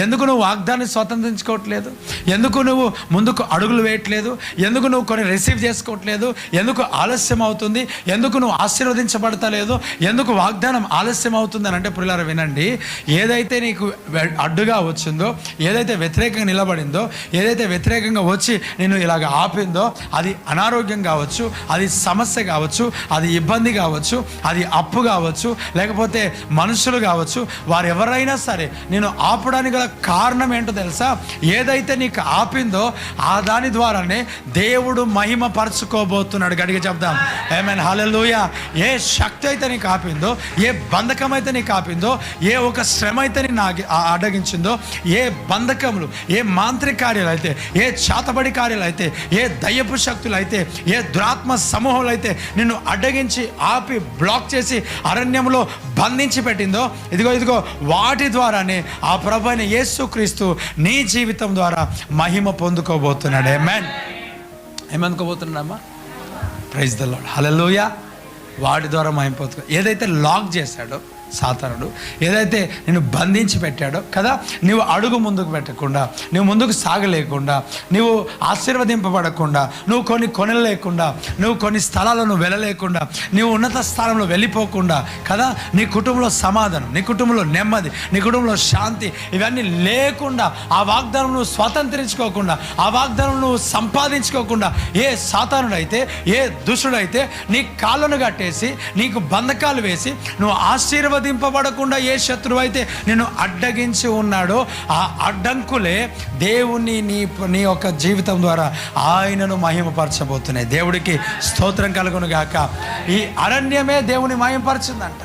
ఎందుకు నువ్వు వాగ్దాన్ని స్వతంత్రించుకోవట్లేదు? ఎందుకు నువ్వు ముందుకు అడుగులు వేయట్లేదు? ఎందుకు నువ్వు కొన్ని రిసీవ్ చేసుకోవట్లేదు? ఎందుకు ఆలస్యం అవుతుంది? ఎందుకు నువ్వు ఆశీర్వదించబడతలేదు? ఎందుకు వాగ్దానం ఆలస్యం అవుతుంది అని అంటే పుల్లారా వినండి. ఏదైతే నీకు అడ్డుగా వచ్చిందో ఏదైతే వ్యతిరేకంగా నిలబడిందో ఏదైతే వ్యతిరేకంగా వచ్చి నేను ఇలాగ ఆపిందో అది అనారోగ్యం కావచ్చు అది సమస్య కావచ్చు అది ఇబ్బంది కావచ్చు అది అప్పు కావచ్చు లేకపోతే మనుషులు కావచ్చు వారు ఎవరైనా సరే నేను ఆపడానికి గల కారణం ఏంటో తెలుసా? ఏదైతే నీకు ఆపిందో ఆ దాని ద్వారానే దేవుడు మహిమ పరచుకోబోతున్నాడు గడిగా చెప్దాం. ఏమైనా హలలుయ ఏ శక్తి అయితే నీకు ఆపిందో ఏ బంధకం అయితే నీకు ఆపిందో ఏ ఒక శ్రమ అయితే నేను ఆగి- అడ్డగించిందో ఏ బంధకములు ఏ మాంత్రిక కార్యాలు అయితే ఏ చాతబడి కార్యాలు అయితే ఏ దయ్యపు శక్తులు అయితే ఏ దురాత్మ సమూహాలు అయితే నిన్ను అడ్డగించి ఆపి బ్లాక్ చేసి అరణ్యంలో బంధించి పెట్టిందో ఇదిగో ఇదిగో వాటి ద్వారానే ఆ ప్రభు యేసుక్రీస్తు నీ జీవితం ద్వారా మహిమ పొందుకోబోతున్నాడు. ఏమేన్ ఏమనుకోబోతున్నాడమ్మా? ప్రైజ్ ద లాడ్ హలలోయ వాటి ద్వారా మహిమ పొందుకో ఏదైతే లాక్ చేశాడో సాతానుడు. ఏదైతే నేను బంధించి పెట్టాడో కదా నువ్వు అడుగు ముందుకు పెట్టకుండా నువ్వు ముందుకు సాగలేకుండా నువ్వు ఆశీర్వదింపబడకుండా నువ్వు కొన్ని కొనలేకుండా నువ్వు కొన్ని స్థలాలను వెళ్ళలేకుండా నువ్వు ఉన్నత స్థానంలో వెళ్ళిపోకుండా కదా నీ కుటుంబంలో సమాధానం నీ కుటుంబంలో నెమ్మది నీ కుటుంబంలో శాంతి ఇవన్నీ లేకుండా ఆ వాగ్దానం నువ్వు స్వతంత్రించుకోకుండా ఆ వాగ్దానం నువ్వు సంపాదించుకోకుండా ఏ సాతానుడైతే ఏ దుష్టుడైతే నీ కాళ్ళను కట్టేసి నీకు బంధకాలు వేసి నువ్వు ఆశీర్వద ఆశీర్వదింపబడకుండా ఏ శత్రువు అయితే నేను అడ్డగించి ఉన్నాడో ఆ అడ్డంకులే దేవుని నీ నీ యొక్క జీవితం ద్వారా ఆయనను మహిమపరచబోతున్నాయి. దేవుడికి స్తోత్రం కలుగును గాక ఈ అరణ్యమే దేవుని మహిమపరచిందంట.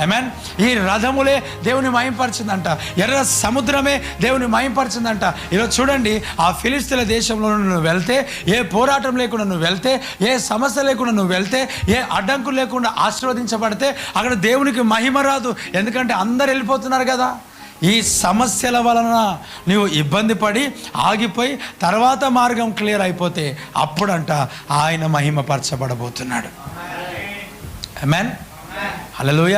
ఐమన్ ఈ రథములే దేవుని మయంపరిచిందంట ఎర్ర సముద్రమే దేవుని మయంపరిచిందంట ఈరోజు చూడండి ఆ ఫిలిస్తీన్ల దేశంలో నువ్వు వెళ్తే ఏ పోరాటం లేకుండా నువ్వు వెళ్తే ఏ సమస్య లేకుండా నువ్వు వెళ్తే ఏ అడ్డంకు లేకుండా ఆశీర్వదించబడితే అక్కడ దేవునికి మహిమ రాదు. ఎందుకంటే అందరు వెళ్ళిపోతున్నారు కదా. ఈ సమస్యల వలన నువ్వు ఇబ్బంది పడి ఆగిపోయి తర్వాత మార్గం క్లియర్ అయిపోతే అప్పుడంట ఆయన మహిమపరచబడబోతున్నాడు. అమెన్ హలోయ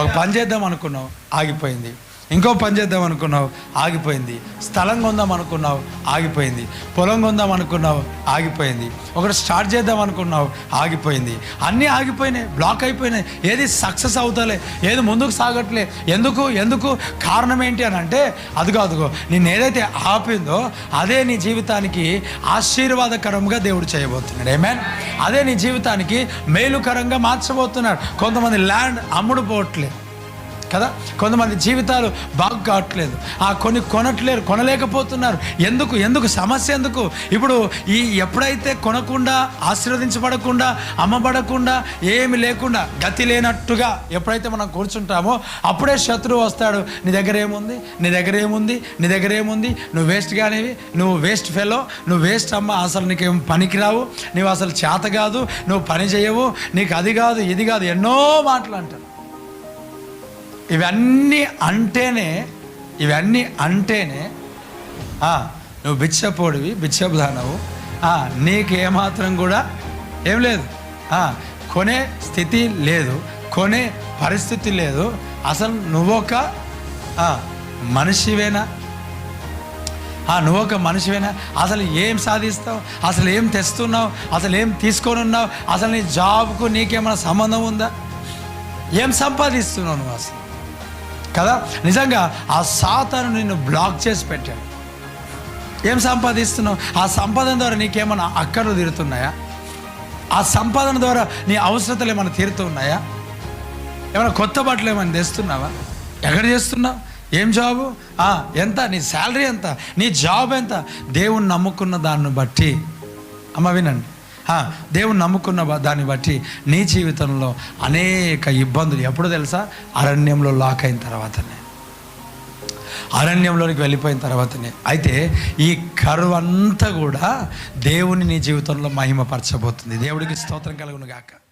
ఒక పని చేద్దాం అనుకున్నాం ఆగిపోయింది. ఇంకో పని చేద్దాం అనుకున్నావు ఆగిపోయింది. స్థలం కొందాం అనుకున్నావు ఆగిపోయింది. పొలం కొందాం అనుకున్నావు ఆగిపోయింది. ఒకటి స్టార్ట్ చేద్దాం అనుకున్నావు ఆగిపోయింది. అన్నీ ఆగిపోయినాయి బ్లాక్ అయిపోయినాయి. ఏది సక్సెస్ అవుతలే ఏది ముందుకు సాగట్లే ఎందుకు ఎందుకు కారణం ఏంటి అని అంటే అదిగో అదిగో నేను ఏదైతే ఆపిందో అదే నీ జీవితానికి ఆశీర్వాదకరంగా దేవుడు చేయబోతున్నాడు. ఏమేన్ అదే నీ జీవితానికి మేలుకరంగా మార్చబోతున్నాడు. కొంతమంది ల్యాండ్ అమ్ముడు పోవట్లేదు కదా? కొంతమంది జీవితాలు బాగు కావట్లేదు. ఆ కొన్ని కొనట్లేరు కొనలేకపోతున్నారు. ఎందుకు? ఎందుకు? సమస్య ఎందుకు? ఇప్పుడు ఈ ఎప్పుడైతే కొనకుండా ఆశీర్వదించబడకుండా అమ్మబడకుండా ఏమి లేకుండా గతి లేనట్టుగా ఎప్పుడైతే మనం కూర్చుంటామో అప్పుడే శత్రువు వస్తాడు. నీ దగ్గర ఏముంది? నీ దగ్గర ఏముంది? నీ దగ్గర ఏముంది? నువ్వు వేస్ట్ కానివి నువ్వు వేస్ట్ ఫెలో నువ్వు వేస్ట్ అమ్మ అసలు నీకేం పనికిరావు. నువ్వు అసలు చేత కాదు నువ్వు పని చేయవు నీకు అది కాదు ఇది కాదు ఎన్నో మాటలు అంటారు. ఇవన్నీ అంటేనే ఇవన్నీ అంటేనే నువ్వు బిచ్చపోడివి బిచ్చపుదానవు నీకు ఏమాత్రం కూడా ఏం లేదు. కొనే స్థితి లేదు కొనే పరిస్థితి లేదు. అసలు నువ్వొక మనిషివేనా? నువ్వొక మనిషివేనా? అసలు ఏం సాధిస్తావు? అసలు ఏం తెస్తున్నావు? అసలు ఏం తీసుకొని ఉన్నావు అసలు నీ జాబ్కు నీకేమైనా సంబంధం ఉందా? ఏం సంపాదిస్తున్నావు నువ్వు అసలు? కదా? నిజంగా ఆ సాతాను నిన్ను బ్లాక్ చేసి పెట్టాడు. ఏం సంపాదిస్తున్నావు? ఆ సంపాదన ద్వారా నీకేమైనా అక్కర్లు తీరుతున్నాయా? ఆ సంపాదన ద్వారా నీ అవసరతలు ఏమైనా తీరుతున్నాయా? ఏమైనా కొత్త బట్టలు ఏమైనా తెస్తున్నావా? ఎక్కడ చేస్తున్నావు? ఏం జాబు ఎంత? నీ శాలరీ ఎంత? నీ జాబ్ ఎంత? దేవుణ్ణి నమ్ముకున్న దాన్ని బట్టి. అమ్మ వినండి. దేవుని దేవుణ్ణి నమ్ముకున్న దాన్ని బట్టి నీ జీవితంలో అనేక ఇబ్బందులు. ఎప్పుడు తెలుసా? అరణ్యంలో లాక్ అయిన తర్వాతనే. అరణ్యంలోనికి వెళ్ళిపోయిన తర్వాతనే. అయితే ఈ కరువు అంతా కూడా దేవుని నీ జీవితంలో మహిమపరచబోతుంది. దేవుడికి స్తోత్రం కలుగును గాక